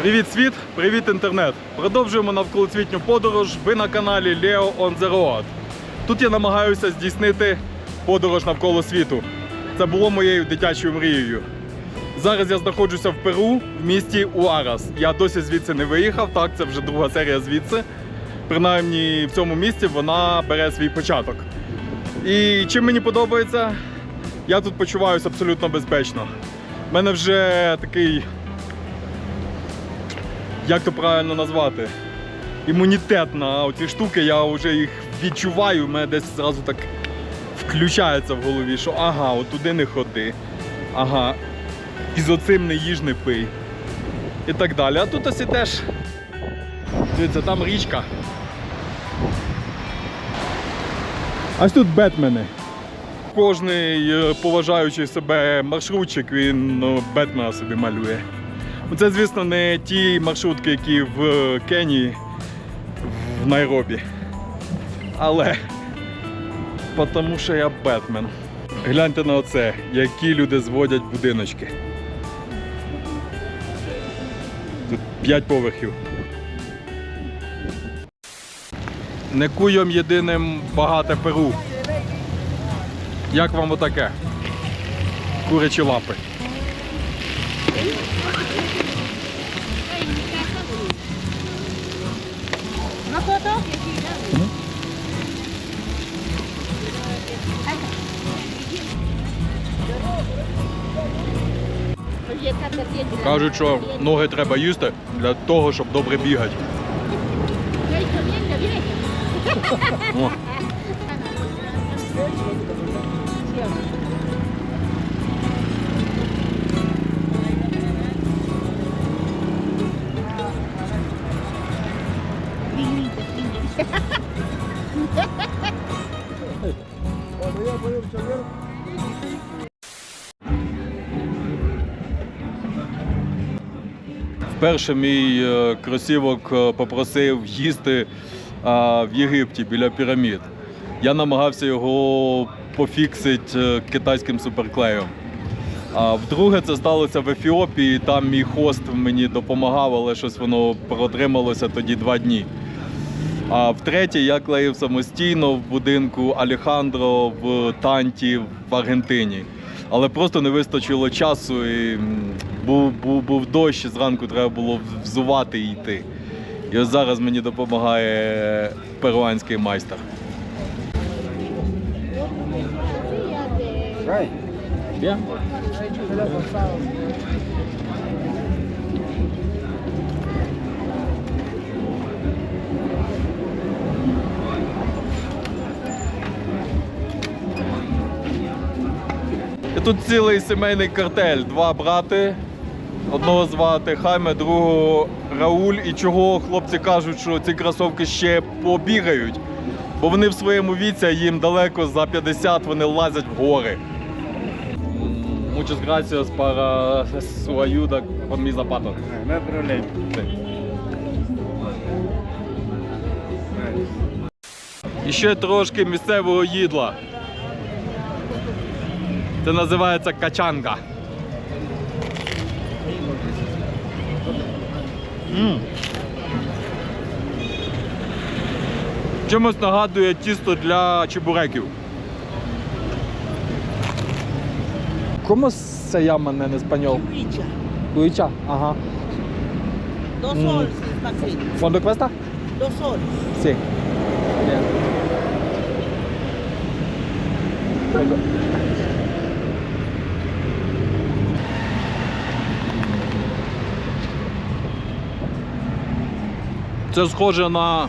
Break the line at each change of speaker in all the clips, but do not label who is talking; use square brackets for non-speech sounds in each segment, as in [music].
Привіт, світ! Привіт, інтернет! Продовжуємо навколоцвітню подорож. Ви на каналі Leo on the Road. Тут я намагаюся здійснити подорож навколо світу. Це було моєю дитячою мрією. Зараз я знаходжуся в Перу в місті Уарас. Я досі звідси не виїхав. Так, це вже друга серія звідси. Принаймні в цьому місті вона бере свій початок. І чим мені подобається, я тут почуваюся абсолютно безпечно. У мене вже такий як то правильно назвати? Імунітет на оці штуки, я вже їх відчуваю, у мене десь зразу так включається в голові, що ага, от туди не ходи. Ага, і з оцим не їж, не пий. І так далі. А тут ось і теж. Дивіться, там річка. Ось тут Бетмени. Кожний е, поважаючий себе маршрутчик, він ну, Бетмена собі малює. Це, звісно, не ті маршрутки, які в Кенії, в Найробі. Але тому що я Бетмен. Гляньте на оце, які люди зводять будиночки. Тут 5 поверхів. Не куйом єдиним багате Перу. Як вам отаке? Курячі лапи. Кажуть, що ноги треба їсти для того, щоб добре бігати. О. Вперше мій е, кросівок е, попросив їсти е, в Єгипті біля пірамід. Я намагався його пофіксити китайським суперклеєм. А вдруге це сталося в Ефіопії. Там мій хост мені допомагав, але щось воно протрималося тоді два дні. А втретє я клеїв самостійно в будинку Алехандро в Танті в Аргентині. Але просто не вистачило часу і був, був, був дощ, і зранку треба було взувати і йти. І ось зараз мені допомагає перуанський майстер. І тут цілий сімейний картель. Два брати. Одного звати Хайме, другого Рауль. І чого хлопці кажуть, що ці кросовки ще побігають. Бо вони в своєму віці, їм далеко за 50 вони лазять в гори. Muchas gracias para su ayuda con mis zapatos.
No hay problema.
І ще трошки місцевого їдла. Це називається качанга. М. Чимось нагадує тісто для чебуреків. ¿Cómo se llaman en español?
Cuicha.
Cuicha. Ajá.
Dos
Mm.
soles, Maxi.
¿Cuánto cuesta?
Dos soles.
Sí. Bien. Це схоже на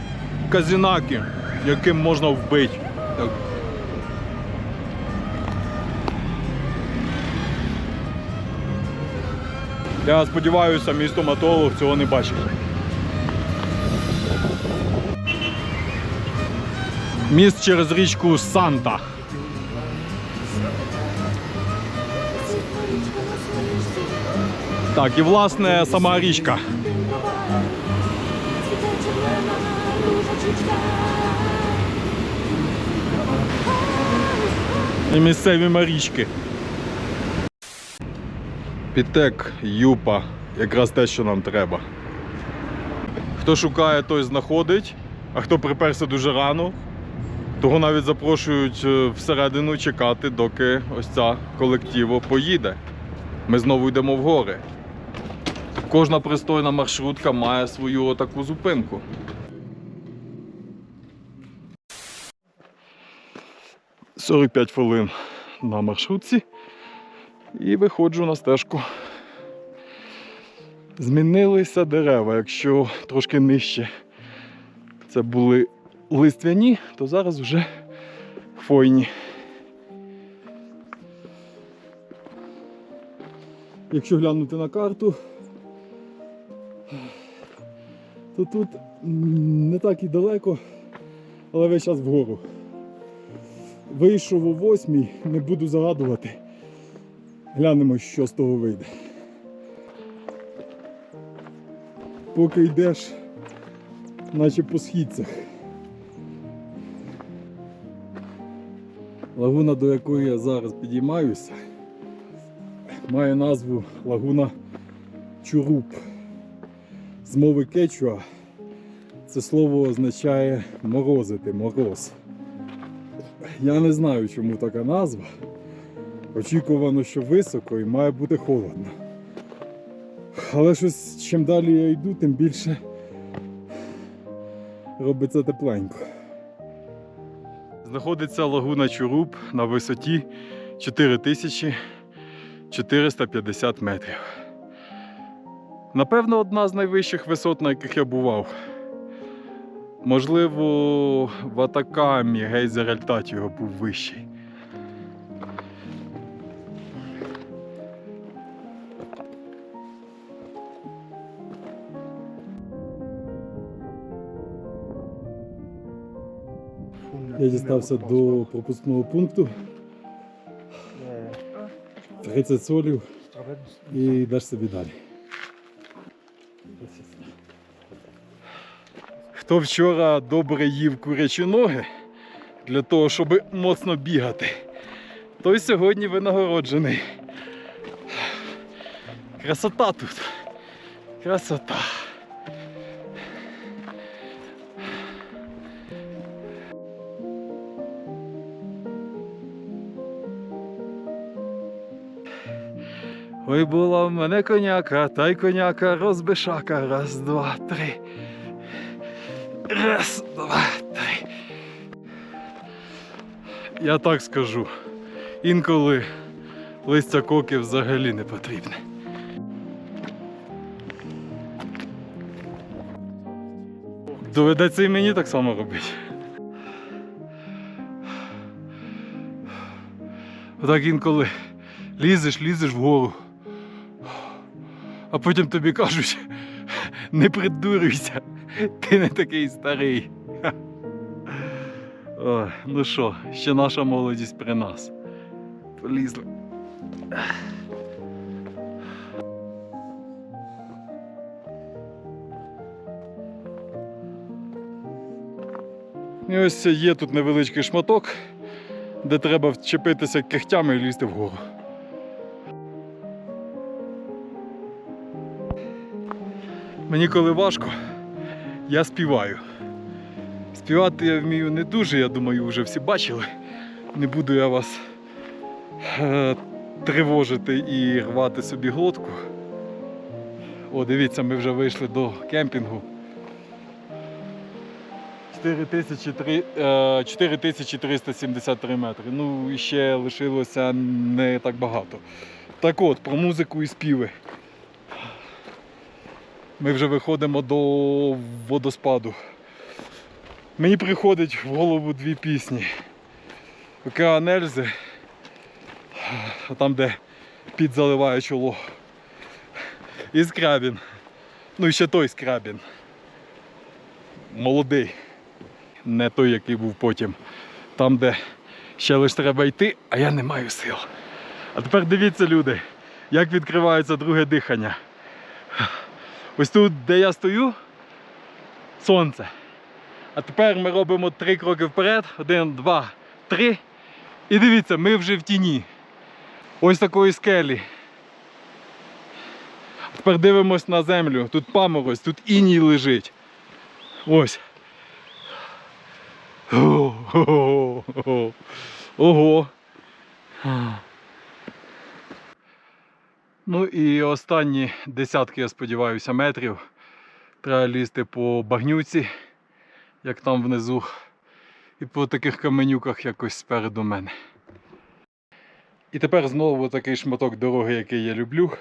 казінаки, яким можна вбити. Так. Я сподіваюся, мій стоматолог цього не бачить. Міст через річку Санта. Так, і власне сама річка. І місцеві марічки. Підтек Юпа якраз те, що нам треба. Хто шукає, той знаходить, а хто приперся дуже рано, того навіть запрошують е, всередину чекати, доки ось ця колективо поїде. Ми знову йдемо в гори. Кожна пристойна маршрутка має свою таку зупинку. «45 хвилин на маршрутці і виходжу на стежку. Змінилися дерева. Якщо трошки нижче це були листвяні, то зараз вже хвойні. Якщо глянути на карту, то тут не так і далеко, але весь час вгору. Вийшов о восьмій, не буду загадувати. Глянемо, що з того вийде. Поки йдеш, наче по східцях. Лагуна, до якої я зараз підіймаюся, має назву Лагуна Чуруп. З мови кечуа це слово означає морозити, мороз. Я не знаю, чому така назва. Очікувано, що високо і має бути холодно. Але щось чим далі я йду, тим більше робиться тепленько. Знаходиться лагуна Чуруб на висоті 4450 метрів. Напевно, одна з найвищих висот, на яких я бував. Можливо, в Атакамі гейзер Альтатіо був вищий. Я дістався до пропускного пункту. 30 солів і йдеш собі далі. Хто вчора добре їв курячі ноги для того, щоб моцно бігати, той сьогодні винагороджений. Красота тут. Красота. Ой, була в мене коняка, та й коняка розбишака. Раз, два, три. Раз, два, три. Я так скажу. Інколи листя коки взагалі не потрібне. Доведеться і мені так само робити. Отак інколи лізеш, лізеш вгору. А потім тобі кажуть, не придурюйся, ти не такий старий. Ой, ну що, ще наша молодість при нас. Полізли. І ось є тут невеличкий шматок, де треба вчепитися кихтями і лізти вгору. Мені коли важко, я співаю. Співати я вмію не дуже, я думаю, вже всі бачили. Не буду я вас е, тривожити і рвати собі глотку. О, дивіться, ми вже вийшли до кемпінгу. 4300, е, 4373 метри. Ну і ще лишилося не так багато. Так от, про музику і співи. Ми вже виходимо до водоспаду. Мені приходить в голову дві пісні. Океан Ельзи, там, де під заливає чоло. І Скрабін. Ну і ще той Скрабін. Молодий. Не той, який був потім. Там, де ще лише треба йти, а я не маю сил. А тепер дивіться, люди, як відкривається друге дихання. Ось тут, де я стою, сонце. А тепер ми робимо три кроки вперед. Один, два, три. І дивіться, ми вже в тіні. Ось такої скелі. Тепер дивимось на землю. Тут паморозь, тут іній лежить. Ось. Ого. Ого. Ну і останні десятки, я сподіваюся, метрів. Треба лізти по багнюці, як там внизу, і по таких каменюках якось спереду мене. І тепер знову такий шматок дороги, який я люблю.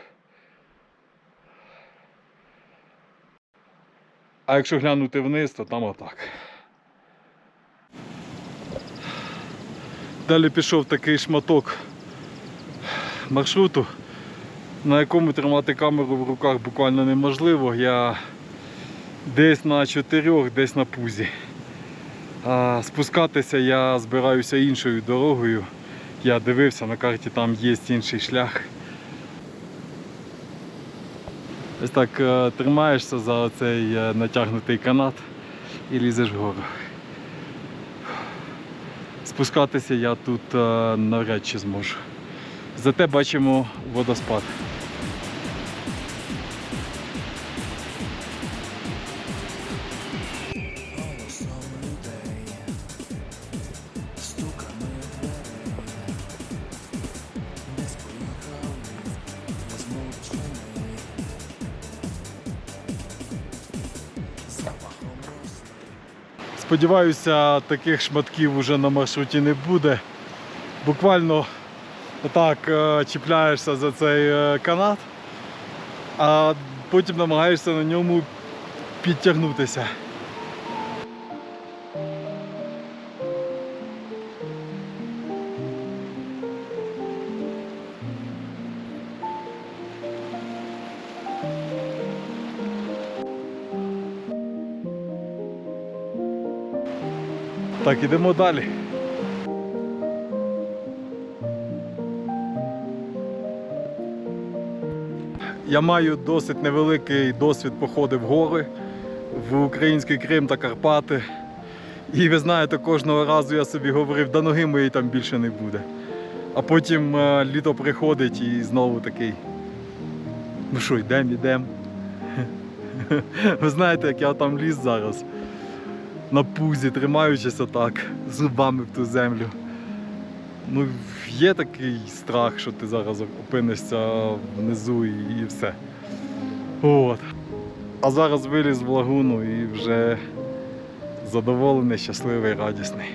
А якщо глянути вниз, то там отак. Далі пішов такий шматок маршруту, на якому тримати камеру в руках буквально неможливо. Я десь на чотирьох, десь на пузі. А спускатися я збираюся іншою дорогою. Я дивився на карті, там є інший шлях. Ось так е, тримаєшся за цей е, натягнутий канат і лізеш вгору. Спускатися я тут е, навряд чи зможу. Зате бачимо водоспад. Сподіваюся, таких шматків уже на маршруті не буде. Буквально отак е, чіпляєшся за цей е, канат, а потім намагаєшся на ньому підтягнутися. Так, ідемо далі. Я маю досить невеликий досвід походів в гори в український Крим та Карпати. І ви знаєте, кожного разу я собі говорив, да ноги моєї там більше не буде. А потім е, літо приходить і знову такий. Ну що, йдемо, йдемо. [laughs] Ви знаєте, як я там ліз зараз на пузі, тримаючись отак, зубами в ту землю. Ну, є такий страх, що ти зараз опинишся внизу і, і все. От. А зараз виліз в лагуну і вже задоволений, щасливий, радісний.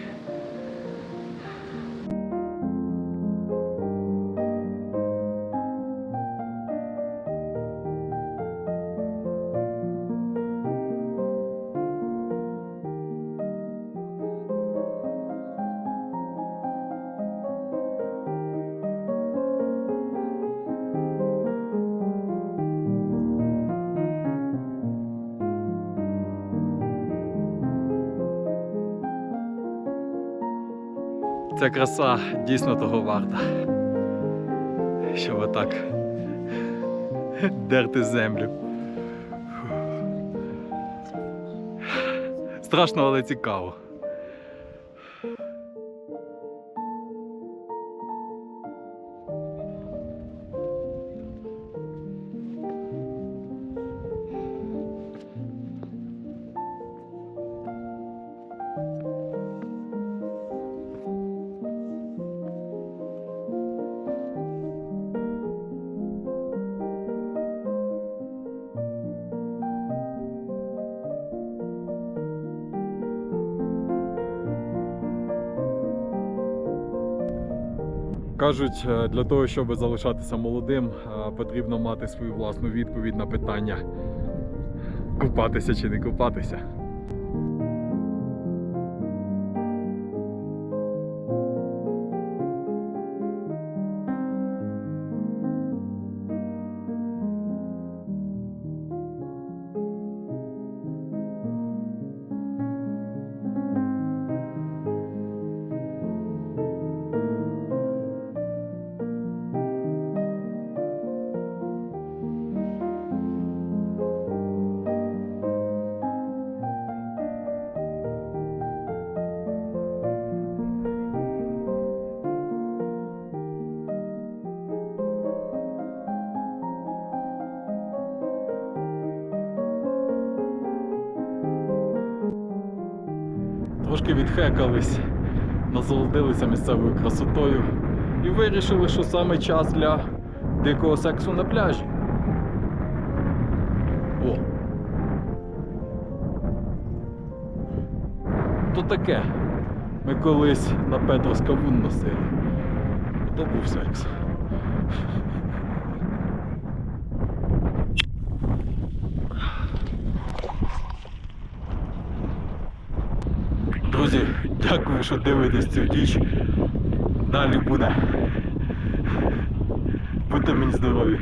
Ця краса дійсно того варта. Щоб отак дерти землю. Страшно, але цікаво. Кажуть, е, для того, щоб залишатися молодим, е, потрібно мати свою власну відповідь на питання купатися чи не купатися. Трошки відхекались, насолодилися місцевою красотою і вирішили, що саме час для дикого сексу на пляжі. О! То таке. Ми колись на Петрос кавун носили. То був секс. Дякую, що дивитесь цю діч. Далі буде. Будьте мені здорові.